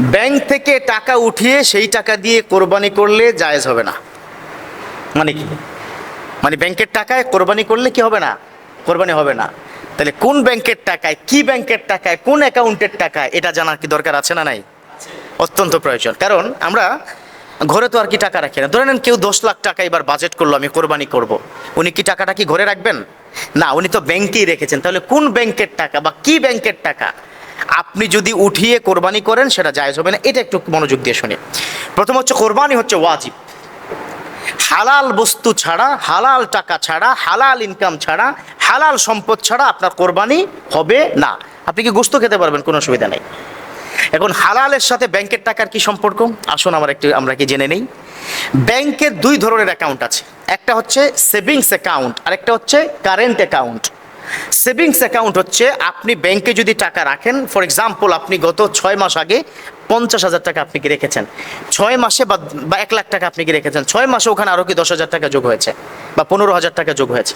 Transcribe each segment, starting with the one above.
Bank থেকে টাকা উঠিয়ে সেই টাকা দিয়ে কোরবানি করলে জায়েজ হবে না। মানে কি? মানে ব্যাংকের টাকায় কোরবানি করলে কি হবে না? কোরবানি হবে না। তাহলে কোন ব্যাংকের টাকায়, কি ব্যাংকের টাকায়, কোন অ্যাকাউন্টের টাকায় এটা জানার কি দরকার আছে না নাই? অত্যন্ত প্রয়োজন। কারণ আমরা ঘরে তো আর কি টাকা রাখি না। ধরে নেন কেউ দশ লাখ টাকা এবার বাজেট করল, আমি কোরবানি করব। উনি কি টাকাটা কি ঘরে রাখবেন? না, উনি তো ব্যাংকেই রেখেছেন। তাহলে কোন ব্যাংকের টাকা বা কি ব্যাংকের টাকা আপনি যদি উঠিয়ে কোরবানি করেন, সেটা জায়েজ হবে না। এটা একটু মনোযোগ দিয়ে শুনে। প্রথম হচ্ছে কোরবানি হচ্ছে ওয়াজিব। হালাল বস্তু ছাড়া, হালাল টাকা ছাড়া, হালাল ইনকাম ছাড়া, হালাল সম্পদ ছাড়া আপনার কোরবানি হবে না। আপনি কি গোস্ত খেতে পারবেন? কোনো অসুবিধা নেই। এখন হালালের সাথে ব্যাংকের টাকার কি সম্পর্ক? আসুন আমার একটু, আমরা কি জেনে নেই। ব্যাংকের দুই ধরনের অ্যাকাউন্ট আছে। একটা হচ্ছে সেভিংস অ্যাকাউন্ট আরেকটা হচ্ছে কারেন্ট অ্যাকাউন্ট সেভিংস অ্যাকাউন্ট হচ্ছে আপনি ব্যাংকে যদি টাকা রাখেন ফর এক্সাম্পল আপনি গত ছয় মাস আগে পঞ্চাশ হাজার টাকা আপনি কি রেখেছেন? ছয় মাসে বা এক লাখ টাকা আপনি কি রেখেছেন? ছয় মাসে ওখানে আরও কি দশ হাজার টাকা যোগ হয়েছে? বা পনেরো হাজার টাকা যোগ হয়েছে?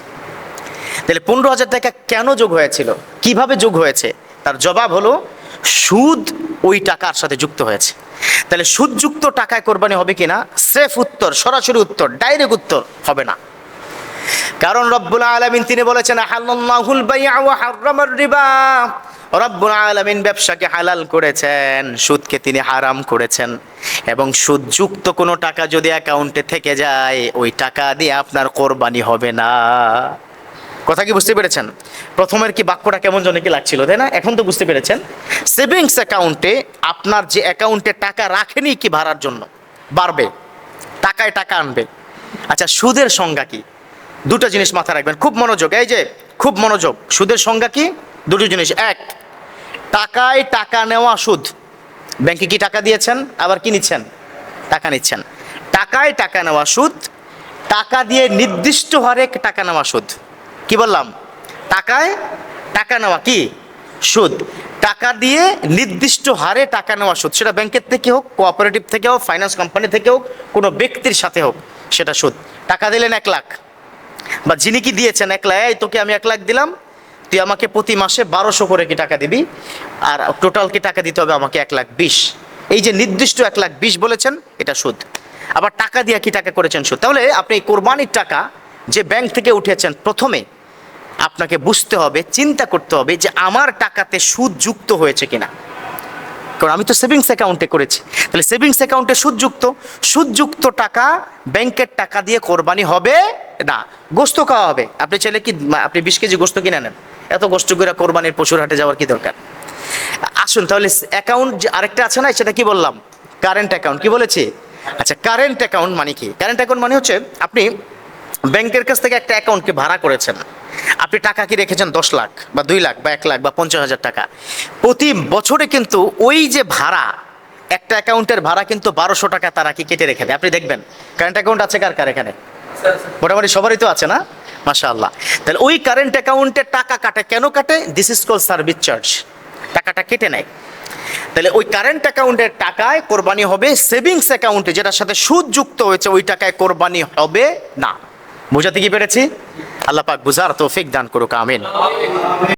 তাহলে পনেরো হাজার টাকা কেন যোগ হয়েছিল? কীভাবে যোগ হয়েছে? তার জবাব হলো, সুদ ওই টাকার সাথে যুক্ত হয়েছে। তাহলে সুদযুক্ত টাকায় কোরবানি হবে কিনা? সেফ উত্তর, সরাসরি উত্তর, ডাইরেক্ট উত্তর হবে না। কারণ রব্বুল আলামিন তিনি বলেছেন হাররামার রিবা। রব্বুল আলামিন ব্যবসাকে হালাল করেছেন, সুদকে তিনি হারাম করেছেন। এবং সুদযুক্ত কোনো টাকা যদি অ্যাকাউন্টে থেকে যায়, ওই টাকা দিয়ে আপনার কোরবানি হবে না। কথা কি বুঝতে পেরেছেন? প্রথমের কি বাক্যটা কেমন জন্য কি লাগছিল, তাই না? এখন তো বুঝতে পেরেছেন। সেভিংস অ্যাকাউন্টে আপনার যে অ্যাকাউন্টে টাকা রাখেনি কি ভাড়ার জন্য? বাড়বে। টাকায় টাকা আনবে। আচ্ছা সুদের সংজ্ঞা কি? দুটো জিনিস মাথায় রাখবেন। খুব মনোযোগ, এই যে, খুব মনোযোগ। সুদের সংজ্ঞা কি? দুটো জিনিস। এক, টাকায় টাকা নেওয়া সুদ। ব্যাংকে কি টাকা দিয়েছেন? আবার কি নিচ্ছেন? টাকা নিচ্ছেন। টাকায় টাকা নেওয়া সুদ, টাকা দিয়ে নির্দিষ্ট হারে টাকা নেওয়া সুদ। কি বললাম? টাকায় টাকা নেওয়া কি? সুদ। টাকা দিয়ে নির্দিষ্ট হারে টাকা নেওয়া সুদ। সেটা ব্যাংকের থেকে হোক, কোঅপারেটিভ থেকে হোক, ফাইন্যান্স কোম্পানি থেকে হোক, কোনো ব্যক্তির সাথে হোক, সেটা সুদ। টাকা দিলেন এক লাখ। বা যিনি কি দিয়েছেন এক লাখ তোকে আমি এক লাখ দিলাম, তুই আমাকে প্রতি মাসে বারোশো করে কি টাকা দিবি? আর টোটাল কি টাকা দিতে হবে আমাকে এক লাখ বিশ? এই যে নির্দিষ্ট এক লাখ বিশ বলেছেন, এটা সুদ। আবার টাকা দিয়ে কি টাকা করেছেন সুদ? তাহলে আপনি কোরবানির টাকা যে ব্যাংক থেকে উঠেছেন প্রথমে, আপনাকে বুঝতে হবে, চিন্তা করতে হবে যে আমার টাকাতে সুদ যুক্ত হয়েছে কিনা। কারণ আমি তো সেভিংস অ্যাকাউন্টে করেছি। তাহলে সেভিংস অ্যাকাউন্টে সুদযুক্ত সুদযুক্ত টাকা ব্যাংকের টাকা দিয়ে কোরবানি হবে না, গোস্ত খাওয়া হবে। আপনি চাইলে কি আপনি বিশ কেজি গোস্ত কিনে নেন। এত গোস্ত করে কোরবানির পশুর হাটে যাওয়ার কি দরকার? আসুন, তাহলে অ্যাকাউন্ট আরেকটা আছে না, সেটা কি বললাম? কারেন্ট অ্যাকাউন্ট, কি বলেছি? আচ্ছা কারেন্ট অ্যাকাউন্ট মানে কি? কারেন্ট অ্যাকাউন্ট মানে হচ্ছে আপনি ব্যাংকের কাছ থেকে একটা অ্যাকাউন্টকে ভাড়া করেছেন। আপনি টাকা কি রেখেছেন? দশ লাখ বা দুই লাখ বা এক লাখ বা পঞ্চাশ হাজার টাকা। প্রতি বছরে কিন্তু ওই যে ভাড়া, একটা অ্যাকাউন্টের ভাড়া কিন্তু বারোশো টাকা তারা কি কেটে রেখে দেয়? আপনি দেখবেন। কারেন্ট অ্যাকাউন্ট আছে কার কার এখানে? মোটামুটি সবারই তো আছে না? মাশা আল্লাহ তাহলে ওই কারেন্ট অ্যাকাউন্টে টাকা কাটে। কেন কাটে? This is call service charge টাকাটা কেটে নেয়। তাহলে ওই কারেন্ট অ্যাকাউন্টের টাকায় কোরবানি হবে সেভিংস অ্যাকাউন্টে যেটার সাথে সুদ যুক্ত হয়েছে, ওই টাকায় কোরবানি হবে না। বোঝাতে কি পেরেছি? আল্লাহ পাক বুঝার তৌফিক দান করুক আমিন।